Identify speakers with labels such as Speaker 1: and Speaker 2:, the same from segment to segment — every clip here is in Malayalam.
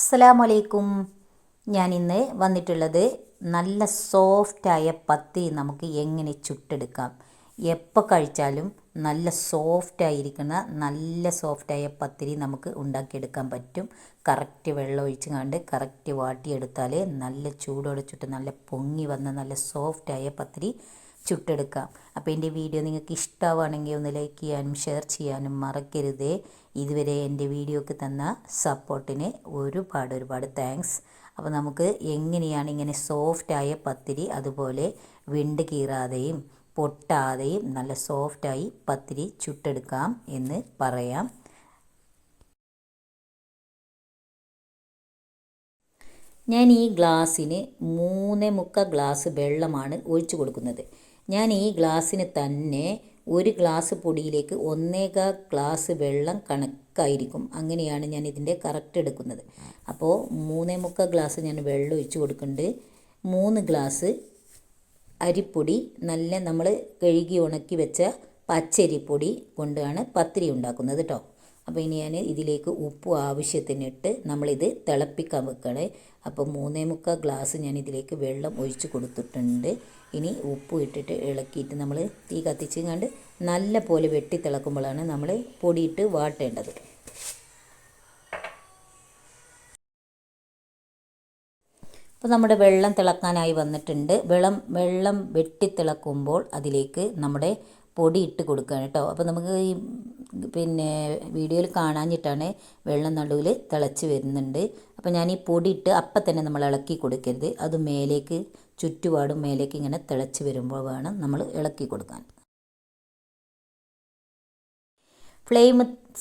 Speaker 1: അസ്സലാമലൈക്കും. ഞാൻ ഇന്ന് വന്നിട്ടുള്ളത് നല്ല സോഫ്റ്റായ പത്തി നമുക്ക് എങ്ങനെ ചുട്ടെടുക്കാം. എപ്പോൾ കഴിച്ചാലും നല്ല സോഫ്റ്റായിരിക്കുന്ന നല്ല സോഫ്റ്റായ പത്തിരി നമുക്ക് ഉണ്ടാക്കിയെടുക്കാൻ പറ്റും. കറക്റ്റ് വെള്ളം ഒഴിച്ച് കണ്ട് കറക്റ്റ് വാട്ടിയെടുത്താൽ നല്ല ചൂടോടെ ചുട്ട് നല്ല പൊങ്ങി വന്ന നല്ല സോഫ്റ്റായ പത്തിരി ചുട്ടെടുക്കാം. അപ്പോൾ എന്റെ വീഡിയോ നിങ്ങൾക്ക് ഇഷ്ടമാവുകയാണെങ്കിൽ ഒന്ന് ലൈക്ക് ചെയ്യാനും ഷെയർ ചെയ്യാനും മറക്കരുതേ. ഇതുവരെ എന്റെ വീഡിയോക്ക് തന്ന സപ്പോർട്ടിന് ഒരുപാട് ഒരുപാട് താങ്ക്സ് അപ്പോൾ നമുക്ക് എങ്ങനെയാണ് ഇങ്ങനെ സോഫ്റ്റായ പത്തിരി അതുപോലെ വിണ്ട് കീറാതെയും പൊട്ടാതെയും നല്ല സോഫ്റ്റായി പത്തിരി ചുട്ടെടുക്കാം എന്ന് പറയാം. ഞാൻ ഈ ഗ്ലാസ്സിന് മൂന്നേ മുക്ക ഗ്ലാസ് വെള്ളമാണ് ഒഴിച്ചു കൊടുക്കുന്നത്. ഞാൻ ഈ ഗ്ലാസ്സിന് തന്നെ ഒരു ഗ്ലാസ് പൊടിയിലേക്ക് ഒന്നേകാ ഗ്ലാസ് വെള്ളം കണക്കായിരിക്കും. അങ്ങനെയാണ് ഞാൻ ഇതിന്റെ കറക്റ്റ് എടുക്കുന്നത്. അപ്പോൾ മൂന്നേ മുക്കാൽ ഗ്ലാസ് ഞാൻ വെള്ളം ഒഴിച്ചു കൊടുക്കുന്നുണ്ട്. മൂന്ന് ഗ്ലാസ് അരിപ്പൊടി നല്ല നമ്മൾ കഴുകി ഉണക്കി വെച്ച പച്ചരിപ്പൊടി കൊണ്ടാണ് പത്തിരി ഉണ്ടാക്കുന്നത് കേട്ടോ. അപ്പോൾ ഇനി ഞാൻ ഇതിലേക്ക് ഉപ്പ് ആവശ്യത്തിനിട്ട് നമ്മളിത് തിളപ്പിക്കാൻ വെക്കണേ. അപ്പോൾ മൂന്നേ മുക്കാൽ ഗ്ലാസ് ഞാൻ ഇതിലേക്ക് വെള്ളം ഒഴിച്ച് കൊടുത്തിട്ടുണ്ട്. ഇനി ഉപ്പ് ഇട്ടിട്ട് ഇളക്കിയിട്ട് നമ്മൾ തീ കത്തിച്ച് കണ്ട് നല്ല പോലെ വെട്ടി തിളക്കുമ്പോഴാണ് നമ്മൾ പൊടിയിട്ട് വാട്ടേണ്ടത്. അപ്പോൾ നമ്മുടെ വെള്ളം തിളക്കാനായി വന്നിട്ടുണ്ട്. വെള്ളം വെള്ളം വെട്ടിത്തിളക്കുമ്പോൾ അതിലേക്ക് നമ്മുടെ പൊടി ഇട്ട് കൊടുക്കുകയാണ് കേട്ടോ. അപ്പോൾ നമുക്ക് ഈ പിന്നെ വീഡിയോയിൽ കാണാഞ്ഞിട്ടാണ് വെള്ളം നടുവിൽ തിളച്ച് വരുന്നുണ്ട്. അപ്പോൾ ഞാൻ ഈ പൊടി ഇട്ട് അപ്പം തന്നെ നമ്മൾ ഇളക്കി കൊടുക്കരുത്. അത് മേലേക്ക് ചുറ്റുപാടും മേലേക്ക് ഇങ്ങനെ തിളച്ച് വരുമ്പോൾ വേണം നമ്മൾ ഇളക്കി കൊടുക്കാൻ. ഫ്ലെയിം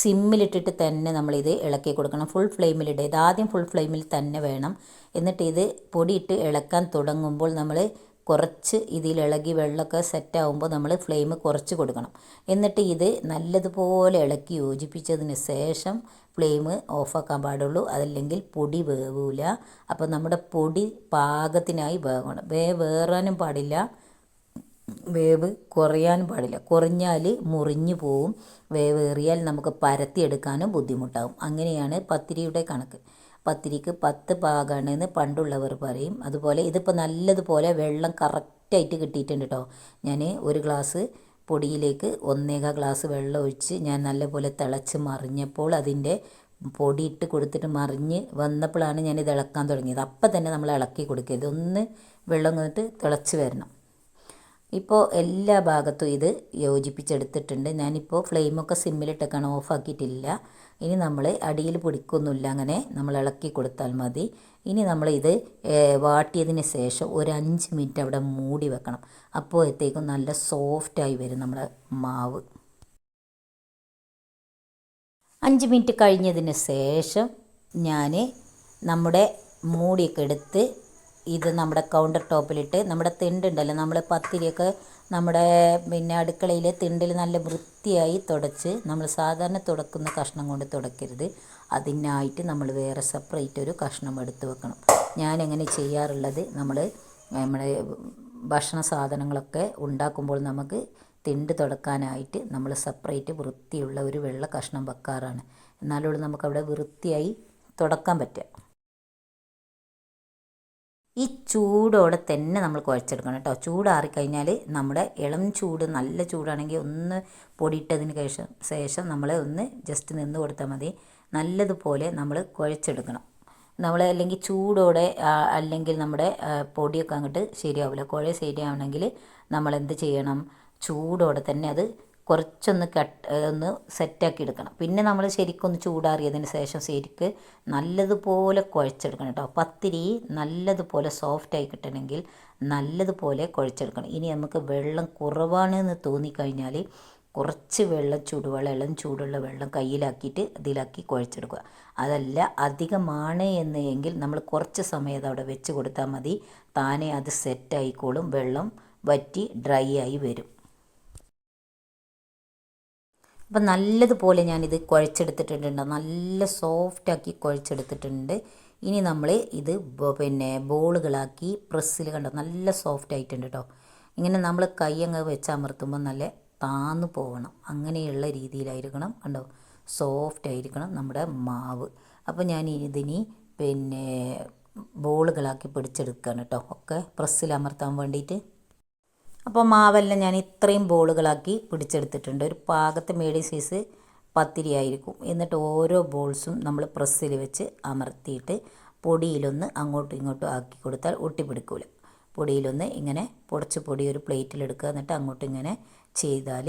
Speaker 1: സിമ്മിലിട്ടിട്ട് തന്നെ നമ്മളിത് ഇളക്കി കൊടുക്കണം. ഫുൾ ഫ്ലെയിമിലിട്ട് ഇത് ആദ്യം ഫുൾ ഫ്ലെയിമിൽ തന്നെ വേണം. എന്നിട്ട് ഇത് പൊടിയിട്ട് ഇളക്കാൻ തുടങ്ങുമ്പോൾ നമ്മൾ കുറച്ച് ഇതിൽ ഇളകി വെള്ളമൊക്കെ സെറ്റാവുമ്പോൾ നമ്മൾ ഫ്ലെയിം കുറച്ച് കൊടുക്കണം. എന്നിട്ട് ഇത് നല്ലതുപോലെ ഇളക്കി യോജിപ്പിച്ചതിന് ശേഷം ഫ്ലെയിം ഓഫാക്കാൻ പാടുള്ളൂ. അതല്ലെങ്കിൽ പൊടി വേവില്ല അപ്പോൾ നമ്മുടെ പൊടി പാകത്തിനായി വേകണം വേ വേറാനും പാടില്ല. വേവ് കുറയാനും പാടില്ല. കുറഞ്ഞാൽ മുറിഞ്ഞു പോവും. വേവേറിയാൽ നമുക്ക് പരത്തിയെടുക്കാനും ബുദ്ധിമുട്ടാവും. അങ്ങനെയാണ് പത്തിരിയുടെ കണക്ക്. പത്തിരിക്ക് പത്ത് പാകമാണെന്ന് പണ്ടുള്ളവർ പറയും. അതുപോലെ ഇതിപ്പോൾ നല്ലതുപോലെ വെള്ളം കറക്റ്റായിട്ട് കിട്ടിയിട്ടുണ്ട് കേട്ടോ ഞാൻ ഒരു ഗ്ലാസ് പൊടിയിലേക്ക് ഒന്നേകാ ഗ്ലാസ് വെള്ളം ഒഴിച്ച് ഞാൻ നല്ലപോലെ തിളച്ച് മറിഞ്ഞപ്പോൾ അതിന്റെ പൊടി ഇട്ട് കൊടുത്തിട്ട് മറിഞ്ഞ് വന്നപ്പോഴാണ് ഞാൻ ഇത് ഇളക്കാൻ തുടങ്ങിയത്. അപ്പം തന്നെ നമ്മൾ ഇളക്കി കൊടുക്കരുത്. ഒന്ന് വെള്ളം വന്നിട്ട് തിളച്ച് വരണം. ഇപ്പോൾ എല്ലാ ഭാഗത്തും ഇത് യോജിപ്പിച്ചെടുത്തിട്ടുണ്ട്. ഞാനിപ്പോൾ ഫ്ലെയിമൊക്കെ സിമ്മിലിട്ടൊക്കെയാണ് ഓഫാക്കിയിട്ടില്ല. ഇനി നമ്മൾ അടിയിൽ പൊടിക്കൊന്നുമില്ല. അങ്ങനെ നമ്മൾ ഇളക്കി കൊടുത്താൽ മതി. ഇനി നമ്മൾ ഇത് വാട്ടിയതിന് ശേഷം ഒരു അഞ്ച് മിനിറ്റ് അവിടെ മൂടി വെക്കണം. അപ്പോഴത്തേക്കും നല്ല സോഫ്റ്റായി വരും നമ്മുടെ മാവ്. അഞ്ച് മിനിറ്റ് കഴിഞ്ഞതിന് ശേഷം ഞാൻ നമ്മുടെ മൂടിയൊക്കെ എടുത്ത് ഇത് നമ്മുടെ കൗണ്ടർ ടോപ്പിലിട്ട് നമ്മുടെ തിണ്ടുണ്ടല്ലോ നമ്മൾ പത്തിരിയൊക്കെ നമ്മുടെ പിന്നെ അടുക്കളയിൽ തിണ്ടിൽ നല്ല വൃത്തിയായി തുടച്ച് നമ്മൾ സാധാരണ തുടക്കുന്ന കഷ്ണം കൊണ്ട് തുടക്കരുത്. അതിനായിട്ട് നമ്മൾ വേറെ സെപ്പറേറ്റ് ഒരു കഷ്ണം എടുത്ത് വെക്കണം. ഞാൻ എങ്ങനെ ചെയ്യാറുള്ളത് നമ്മൾ നമ്മുടെ ഭക്ഷണ സാധനങ്ങളൊക്കെ ഉണ്ടാക്കുമ്പോൾ നമുക്ക് തിണ്ട് തുടക്കാനായിട്ട് നമ്മൾ സെപ്പറേറ്റ് വൃത്തിയുള്ള ഒരു വെള്ള കഷ്ണം വെക്കാറാണ്. എന്നാലുള്ളൂ നമുക്കവിടെ വൃത്തിയായി തുടക്കാൻ പറ്റുക. ഈ ചൂടോടെ തന്നെ നമ്മൾ കുഴച്ചെടുക്കണം കേട്ടോ. ചൂടാറിക്കഴിഞ്ഞാൽ നമ്മുടെ ഇളം ചൂട് നല്ല ചൂടാണെങ്കിൽ ഒന്ന് പൊടിയിട്ടതിന് ശേഷം ശേഷം നമ്മൾ ഒന്ന് ജസ്റ്റ് നിന്ന് കൊടുത്താൽ മതി. നല്ലതുപോലെ നമ്മൾ കുഴച്ചെടുക്കണം. നമ്മൾ അല്ലെങ്കിൽ ചൂടോടെ അല്ലെങ്കിൽ നമ്മുടെ പൊടിയൊക്കെ അങ്ങോട്ട് ശരിയാവില്ല. കുഴ ശരിയാവണമെങ്കിൽ നമ്മൾ എന്ത് ചെയ്യണം? ചൂടോടെ തന്നെ അത് കുറച്ചൊന്ന് കട്ട് ഒന്ന് സെറ്റാക്കി എടുക്കണം. പിന്നെ നമ്മൾ ശരിക്കൊന്ന് ചൂടാറിയതിന് ശേഷം ശരിക്ക് നല്ലതുപോലെ കുഴച്ചെടുക്കണം കേട്ടോ. പത്തിരി നല്ലതുപോലെ സോഫ്റ്റായി കിട്ടണമെങ്കിൽ നല്ലതുപോലെ കുഴച്ചെടുക്കണം. ഇനി നമുക്ക് വെള്ളം കുറവാണ് എന്ന് തോന്നിക്കഴിഞ്ഞാൽ കുറച്ച് വെള്ളം ചൂടുവെള്ളം ചൂടുള്ള വെള്ളം കയ്യിലാക്കിയിട്ട് ഇതിലാക്കി കുഴച്ചെടുക്കുക. അതല്ല അധികമാണ് എന്ന് എങ്കിൽ നമ്മൾ കുറച്ച് സമയത്ത് അവിടെ വെച്ച് കൊടുത്താൽ മതി. താനെ അത് സെറ്റായിക്കോളും വെള്ളം വറ്റി ഡ്രൈ ആയി വരും. അപ്പം നല്ലതുപോലെ ഞാനിത് കുഴച്ചെടുത്തിട്ടുണ്ട് നല്ല സോഫ്റ്റാക്കി കുഴച്ചെടുത്തിട്ടുണ്ട്. ഇനി നമ്മൾ ഇത് പിന്നെ ബോളുകളാക്കി പ്രസ്സിൽ കണ്ടോ? നല്ല സോഫ്റ്റ് ആയിട്ടുണ്ട് കേട്ടോ ഇങ്ങനെ നമ്മൾ കൈ അങ്ങ് വെച്ച് അമർത്തുമ്പോൾ നല്ല താന്നു പോകണം അങ്ങനെയുള്ള രീതിയിലായിരിക്കണം കണ്ടോ? സോഫ്റ്റ് ആയിരിക്കണം നമ്മുടെ മാവ്. അപ്പോൾ ഞാൻ ഇതിനി പിന്നെ ബോളുകളാക്കി പിടിച്ചെടുക്കുകയാണ് കേട്ടോ ഒക്കെ പ്രസ്സിൽ അമർത്താൻ വേണ്ടിയിട്ട് അപ്പോൾ മാവെല്ലാം ഞാൻ ഇത്രയും ബോളുകളാക്കി പിടിച്ചെടുത്തിട്ടുണ്ട്. ഒരു പാകത്തെ മീഡിയം സൈസ് പത്തിരി ആയിരിക്കും. എന്നിട്ട് ഓരോ ബോൾസും നമ്മൾ പ്രസ്സിൽ വെച്ച് അമർത്തിയിട്ട് പൊടിയിലൊന്ന് അങ്ങോട്ടും ഇങ്ങോട്ടും ആക്കി കൊടുത്താൽ ഒട്ടിപ്പിടിക്കൂല. പൊടിയിലൊന്ന് ഇങ്ങനെ പൊടിച്ച് പൊടി ഒരു പ്ലേറ്റിലെടുക്കുക എന്നിട്ട് അങ്ങോട്ടും ഇങ്ങനെ ചെയ്താൽ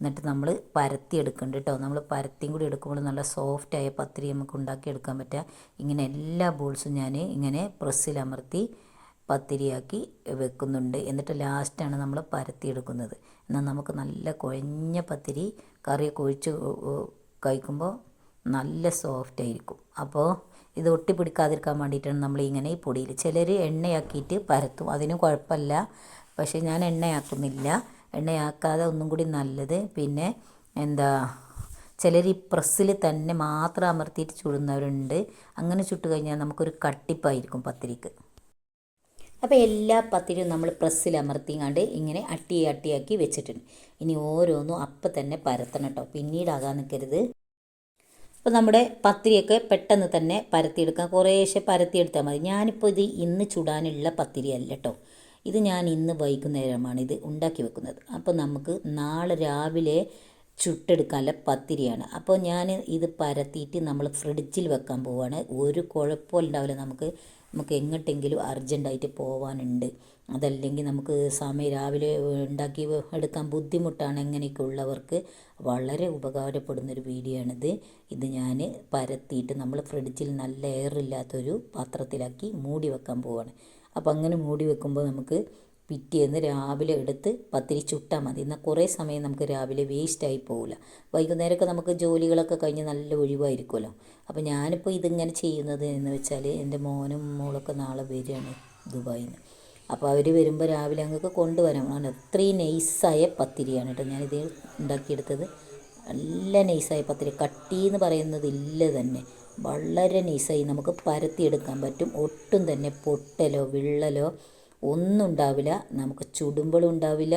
Speaker 1: എന്നിട്ട് നമ്മൾ പരത്തി എടുക്കുന്നുണ്ട് കേട്ടോ. നമ്മൾ പരത്തിയും കൂടി എടുക്കുമ്പോൾ നല്ല സോഫ്റ്റായ പത്തിരി നമുക്ക് ഉണ്ടാക്കിയെടുക്കാൻ പറ്റുക. ഇങ്ങനെ എല്ലാ ബോൾസും ഞാൻ ഇങ്ങനെ പ്രസ്സിൽ അമർത്തി പത്തിരിയാക്കി വെക്കുന്നുണ്ട്. എന്നിട്ട് ലാസ്റ്റാണ് നമ്മൾ പരത്തിയെടുക്കുന്നത്. എന്നാൽ നമുക്ക് നല്ല കുഴഞ്ഞ പത്തിരി കറി കുഴിച്ച് കഴിക്കുമ്പോൾ നല്ല സോഫ്റ്റ് ആയിരിക്കും. അപ്പോൾ ഇത് ഒട്ടിപ്പിടിക്കാതിരിക്കാൻ വേണ്ടിയിട്ടാണ് നമ്മൾ ഇങ്ങനെ ഈ പൊടിയിൽ ചിലർ എണ്ണയാക്കിയിട്ട് പരത്തും. അതിനും കുഴപ്പമില്ല. പക്ഷേ ഞാൻ എണ്ണയാക്കുന്നില്ല. എണ്ണയാക്കാതെ ഒന്നും കൂടി നല്ലത് പിന്നെ എന്താ ചിലർ ഈ പ്രസ്സിൽ തന്നെ മാത്രം അമർത്തിയിട്ട് ചുടുന്നവരുണ്ട്. അങ്ങനെ ചുട്ട് കഴിഞ്ഞാൽ നമുക്കൊരു കട്ടിപ്പായിരിക്കും പത്തിരിക്ക്. അപ്പോൾ എല്ലാ പത്തിരിയും നമ്മൾ പ്രസ്സിൽ അമർത്തിങ്ങാണ്ട് ഇങ്ങനെ അട്ടി അട്ടിയാക്കി വെച്ചിട്ടുണ്ട്. ഇനി ഓരോന്നും അപ്പം തന്നെ പരത്തണം കേട്ടോ. പിന്നീടാകാൻ നിൽക്കരുത് അപ്പോൾ നമ്മുടെ പത്തിരിയൊക്കെ പെട്ടെന്ന് തന്നെ പരത്തിയെടുക്കാം. കുറേശ്ശെ പരത്തിയെടുത്താൽ മതി. ഞാനിപ്പോൾ ഇത് ഇന്ന് ചുടാനുള്ള പത്തിരി അല്ല കേട്ടോ. ഇത് ഞാൻ ഇന്ന് വൈകുന്നേരമാണ് ഇത് ഉണ്ടാക്കി വെക്കുന്നത്. അപ്പോൾ നമുക്ക് നാളെ രാവിലെ ചുട്ടെടുക്കാനുള്ള പത്തിരിയാണ്. അപ്പോൾ ഞാൻ ഇത് പരത്തിയിട്ട് നമ്മൾ ഫ്രിഡ്ജിൽ വെക്കാൻ പോവുകയാണ് ഒരു കുഴപ്പമില്ല നമുക്ക് നമുക്ക് എങ്ങോട്ടെങ്കിലും അർജന്റായിട്ട് പോവാനുണ്ട്. അതല്ലെങ്കിൽ നമുക്ക് സമയം രാവിലെ ഉണ്ടാക്കി എടുക്കാൻ ബുദ്ധിമുട്ടാണ് എങ്ങനെയൊക്കെ ഉള്ളവർക്ക്. വളരെ ഉപകാരപ്പെടുന്നൊരു വീഡിയോ ആണിത് ഇത് ഞാൻ പരത്തിയിട്ട് നമ്മൾ ഫ്രിഡ്ജിൽ നല്ല എയറില്ലാത്തൊരു പാത്രത്തിലാക്കി മൂടി വെക്കാൻ പോവാണ്. അപ്പോൾ അങ്ങനെ മൂടി വെക്കുമ്പോൾ നമുക്ക് പിറ്റേന്ന് രാവിലെ എടുത്ത് പത്തിരി ചുട്ടാൽ മതി. എന്നാൽ കുറേ സമയം നമുക്ക് രാവിലെ വേസ്റ്റായി പോകില്ല വൈകുന്നേരമൊക്കെ നമുക്ക് ജോലികളൊക്കെ കഴിഞ്ഞ് നല്ല ഒഴിവായിരിക്കുമല്ലോ. അപ്പോൾ ഞാനിപ്പോൾ ഇതിങ്ങനെ ചെയ്യുന്നത് എന്ന് വെച്ചാൽ എന്റെ മോനും മോളൊക്കെ നാളെ വരികയാണ് ദുബായിൽ നിന്ന് അപ്പോൾ അവർ വരുമ്പോൾ രാവിലെ അങ്ങൊക്കെ കൊണ്ടുവരാം. ആണ് അത്രയും നൈസായ പത്തിരിയാണ് കേട്ടോ ഞാനിത് ഉണ്ടാക്കിയെടുത്തത്. നല്ല നൈസായ പത്തിരി. കട്ടി എന്ന് പറയുന്നതില്ല തന്നെ. വളരെ നൈസായി നമുക്ക് പരത്തിയെടുക്കാൻ പറ്റും. ഒട്ടും തന്നെ പൊട്ടലോ വിള്ളലോ ഒന്നും ഉണ്ടാവില്ല. നമുക്ക് ചുടുമ്പോഴും ഉണ്ടാവില്ല.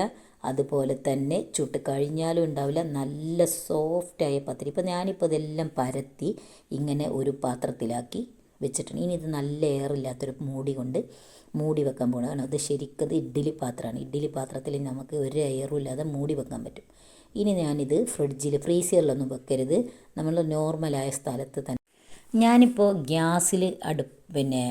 Speaker 1: അതുപോലെ തന്നെ ചുട്ട് കഴിഞ്ഞാലും ഉണ്ടാവില്ല. നല്ല സോഫ്റ്റായ പത്തിരി. ഇപ്പോൾ ഞാനിപ്പോൾ ഇതെല്ലാം പരത്തി ഇങ്ങനെ ഒരു പാത്രത്തിലാക്കി വെച്ചിട്ടുണ്ട്. ഇനി ഇത് നല്ല എയറില്ലാത്തൊരു മൂടി കൊണ്ട് മൂടി വെക്കാൻ പോകണം അത് ശരിക്കത് ഇഡ്ഡലി പാത്രമാണ്. ഇഡ്ഡലി പാത്രത്തിൽ നമുക്ക് ഒരു എയറും ഇല്ലാതെ മൂടി വെക്കാൻ പറ്റും. ഇനി ഞാനിത് ഫ്രിഡ്ജിൽ ഫ്രീസറിലൊന്നും വെക്കരുത്. നമ്മൾ നോർമലായ സ്ഥലത്ത് തന്നെ. ഞാനിപ്പോൾ ഗ്യാസിൽ അടു പിന്നെ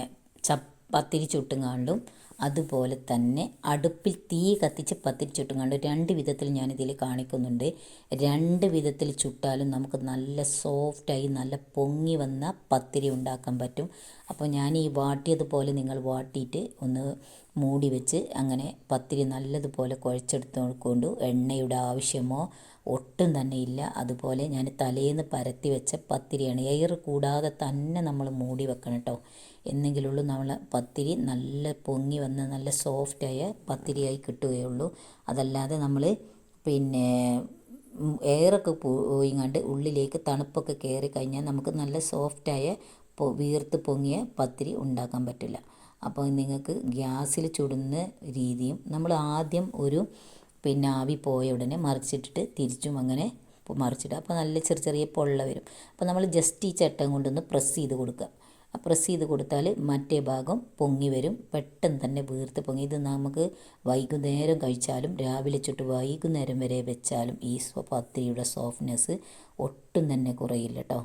Speaker 1: ചപ്പത്തിരി ചുട്ടുങ്ങാണ്ടും അതുപോലെ തന്നെ അടുപ്പിൽ തീ കത്തിച്ച് പത്തിരിച്ചുട്ടും കണ്ട്. രണ്ട് വിധത്തിൽ ഞാനിതിൽ കാണിക്കുന്നുണ്ട്. രണ്ട് വിധത്തിൽ ചുട്ടാലും നമുക്ക് നല്ല സോഫ്റ്റായി നല്ല പൊങ്ങി വന്ന പത്തിരി ഉണ്ടാക്കാൻ പറ്റും. അപ്പോൾ ഞാൻ ഈ വാട്ടിയതുപോലെ നിങ്ങൾ വാട്ടിയിട്ട് ഒന്ന് മൂടി വെച്ച് അങ്ങനെ പത്തിരി നല്ലതുപോലെ കുഴച്ചെടുത്തുകൊണ്ട് എണ്ണയുടെ ആവശ്യമോ ഒട്ടും തന്നെ ഇല്ല. അതുപോലെ ഞാൻ തലേന്ന് പരത്തി വെച്ച പത്തിരിയാണ്. എയർ കൂടാതെ തന്നെ നമ്മൾ മൂടി വെക്കണം കേട്ടോ. എന്നെങ്കിലുള്ളൂ നമ്മൾ പത്തിരി നല്ല പൊങ്ങി വന്ന് നല്ല സോഫ്റ്റായ പത്തിരിയായി കിട്ടുകയുള്ളൂ. അതല്ലാതെ നമ്മൾ പിന്നെ എയറൊക്കെ പോയിങ്ങാണ്ട് ഉള്ളിലേക്ക് തണുപ്പൊക്കെ കയറി കഴിഞ്ഞാൽ നമുക്ക് നല്ല സോഫ്റ്റായ വീർത്ത് പൊങ്ങിയ പത്തിരി ഉണ്ടാക്കാൻ പറ്റില്ല. അപ്പോൾ നിങ്ങൾക്ക് ഗ്യാസിൽ ചുടുന്ന രീതിയും നമ്മൾ ആദ്യം ഒരു പിന്നെ ആവി പോയ ഉടനെ മറിച്ചിട്ടിട്ട് തിരിച്ചും അങ്ങനെ മറിച്ചിടുക. അപ്പോൾ നല്ല ചെറിയ ചെറിയ പൊള്ള വരും. അപ്പോൾ നമ്മൾ ജസ്റ്റ് ഈ ചട്ടം കൊണ്ടൊന്ന് പ്രസ് ചെയ്ത് കൊടുക്കുക. പ്രസ് ചെയ്ത് കൊടുത്താൽ മറ്റേ ഭാഗം പൊങ്ങി വരും. പെട്ടെന്ന് തന്നെ വീർത്ത് പൊങ്ങി. ഇത് നമുക്ക് വൈകുന്നേരം കഴിച്ചാലും രാവിലെ ചുട്ട് വൈകുന്നേരം വരെ വെച്ചാലും ഈ പത്തിരിയുടെ സോഫ്റ്റ്നെസ് ഒട്ടും തന്നെ കുറയില്ല കേട്ടോ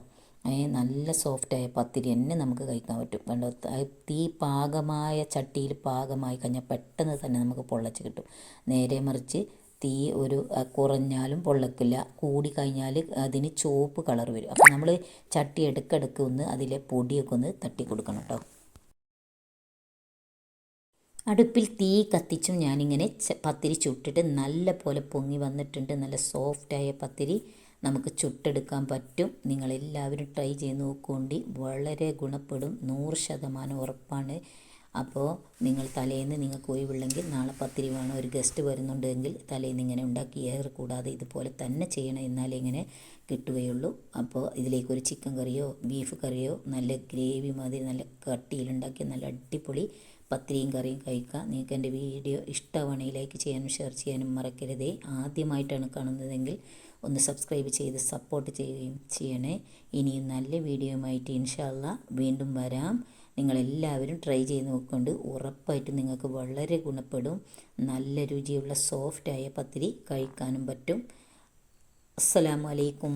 Speaker 1: നല്ല സോഫ്റ്റായ പത്തിരി തന്നെ നമുക്ക് കഴിക്കാൻ പറ്റും. കണ്ടോ? തീ പാകമായ ചട്ടിയിൽ പാകമായി കഴിഞ്ഞാൽ പെട്ടെന്ന് തന്നെ നമുക്ക് പൊള്ളച്ച് കിട്ടും. നേരെ മറിച്ച് തീ ഒരു കുറഞ്ഞാലും പൊള്ളക്കില്ല കൂടി കഴിഞ്ഞാൽ അതിന് ചുവപ്പ് കളർ വരും. അപ്പോൾ നമ്മൾ ചട്ടി ഇടയ്ക്കിടയ്ക്ക് ഒന്ന് അതിലെ പൊടിയൊക്കെ ഒന്ന് തട്ടി കൊടുക്കണം കേട്ടോ അടുപ്പിൽ തീ കത്തിച്ചും ഞാനിങ്ങനെ പത്തിരി ചുട്ടിട്ട് നല്ല പോലെ പൊങ്ങി വന്നിട്ടുണ്ട്. നല്ല സോഫ്റ്റായ പത്തിരി നമുക്ക് ചുട്ടെടുക്കാൻ പറ്റും. നിങ്ങളെല്ലാവരും ട്രൈ ചെയ്ത് നോക്കുകൊണ്ട് വളരെ ഗുണപ്പെടും. നൂറ് ശതമാനം ഉറപ്പാണ്. അപ്പോൾ നിങ്ങൾ തലേന്ന് നിങ്ങൾക്ക് ഒഴിവുള്ളെങ്കിൽ നാളെ പത്തിരി വേണം ഒരു ഗസ്റ്റ് വരുന്നുണ്ടെങ്കിൽ തലേന്ന് ഇങ്ങനെ ഉണ്ടാക്കി ഏറെ കൂടാതെ ഇതുപോലെ തന്നെ ചെയ്യണം എന്നാലേ ഇങ്ങനെ കിട്ടുകയുള്ളൂ. അപ്പോൾ ഇതിലേക്കൊരു ചിക്കൻ കറിയോ ബീഫ് കറിയോ നല്ല ഗ്രേവി മാതിരി നല്ല കട്ടിയിലുണ്ടാക്കിയ നല്ല അടിപൊളി പത്തിരിയും കറിയും കഴിക്കാം. നിങ്ങൾക്ക് എന്റെ വീഡിയോ ഇഷ്ടമാണെങ്കിൽ ലൈക്ക് ചെയ്യാനും ഷെയർ ചെയ്യാനും മറക്കരുതേ. ആദ്യമായിട്ടാണ് കാണുന്നതെങ്കിൽ ഒന്ന് സബ്സ്ക്രൈബ് ചെയ്ത് സപ്പോർട്ട് ചെയ്യുകയും ചെയ്യണേ. ഇനിയും നല്ല വീഡിയോയുമായിട്ട് ഇൻഷാല്ല വീണ്ടും വരാം. നിങ്ങളെല്ലാവരും ട്രൈ ചെയ്ത് നോക്കുന്നുണ്ട് ഉറപ്പായിട്ടും നിങ്ങൾക്ക് വളരെ ഗുണപ്പെടും. നല്ല രുചിയുള്ള സോഫ്റ്റായ പത്തിരി കഴിക്കാനും പറ്റും. അസ്സലാമു അലൈക്കും.